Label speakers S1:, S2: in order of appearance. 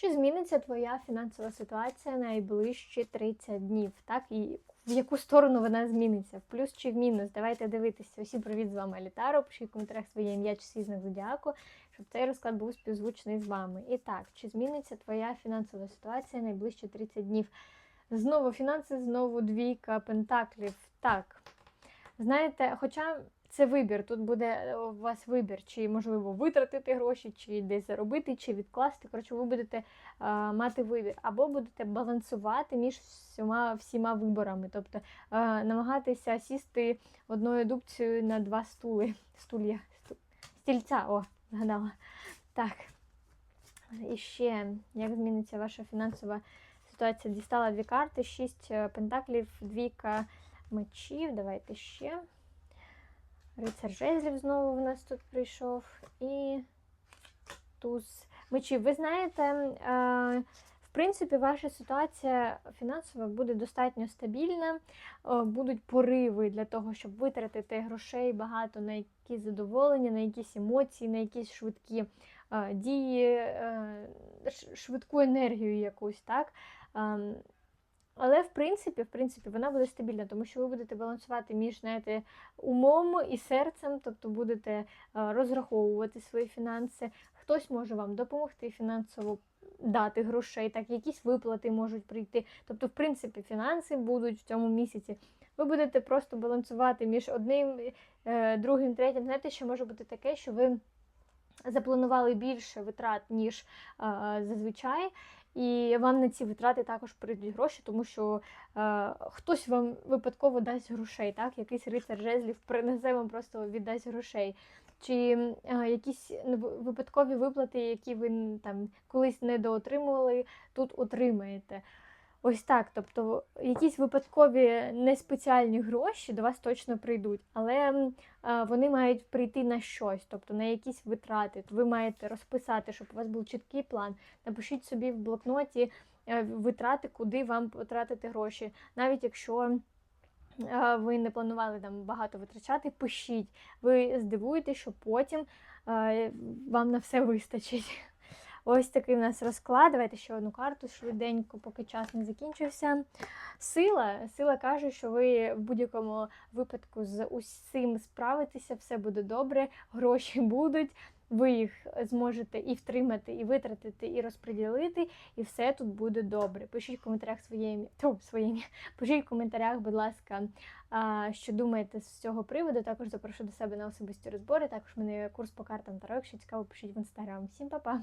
S1: Чи зміниться твоя фінансова ситуація найближчі 30 днів? Так, і в яку сторону вона зміниться? В плюс чи в мінус? Давайте дивитися. Усім привіт, з вами Алітаро. Пишіть в коментарях своє ім'я чи знак зодіаку, щоб цей розклад був співзвучний з вами. І так, чи зміниться твоя фінансова ситуація найближчі 30 днів? Знову фінанси, знову двійка пентаклів. Так. Знаєте, хоча це вибір, тут буде е, у вас вибір, чи можливо витратити гроші, чи десь заробити, чи відкласти. Коротше, ви будете а, мати вибір, або будете балансувати між всіма всіма виборами, тобто а, намагатися сісти одною дубцею на два стули. Стулья, сту, стільця, о, згадала. Так. І ще, як зміниться ваша фінансова ситуація? Дістала дві карти, шість е, пентаклів, двійка мечів. Давайте ще. Рицар жезлів знову в нас тут прийшов. І туз мечів. Ви знаєте, е, в принципі, ваша ситуація фінансова буде достатньо стабільна. Е, Будуть пориви для того, щоб витратити грошей багато на якісь задоволення, на якісь емоції, на якісь швидкі е, дії, швидку енергію якусь, так? Але в принципі, в принципі, вона буде стабільна, тому що ви будете балансувати між знаєте, умом і серцем, тобто будете е, розраховувати свої фінанси. Хтось може вам допомогти фінансово дати грошей, так якісь виплати можуть прийти. Тобто, в принципі, фінанси будуть в цьому місяці. Ви будете просто балансувати між одним, е, другим, третім. Знаєте, що може бути таке, що ви запланували більше витрат, ніж е, зазвичай. І вам на ці витрати також прийдуть гроші, тому що е, хтось вам випадково дасть грошей, так? Якийсь рицар жезлів принесе вам просто віддасть грошей. Чи е, якісь випадкові виплати, які ви там колись недоотримували, тут отримаєте. Ось так. Тобто якісь випадкові неспеціальні гроші до вас точно прийдуть, але вони мають прийти на щось, тобто на якісь витрати. Ви маєте розписати, щоб у вас був чіткий план. Напишіть собі в блокноті е, витрати, куди вам потратити гроші. Навіть якщо ви не планували там багато витрачати, пишіть. Ви здивуєтесь, що потім вам на все вистачить. Ось такий у нас розклад. Давайте ще одну карту швиденько, поки час не закінчився. Сила. Сила каже, що ви в будь-якому випадку з усім справитеся, все буде добре, гроші будуть. Ви їх зможете і втримати, і витратити, і розподілити, і все тут буде добре. Пишіть в коментарях своє ім'я. Тьфу, своє ім'я. Пишіть в коментарях, будь ласка, що думаєте з цього приводу. Також запрошую до себе на особисті розбори. Також в мене курс по картам Таро. Якщо цікаво, пишіть в інстаграм. Всім па-па!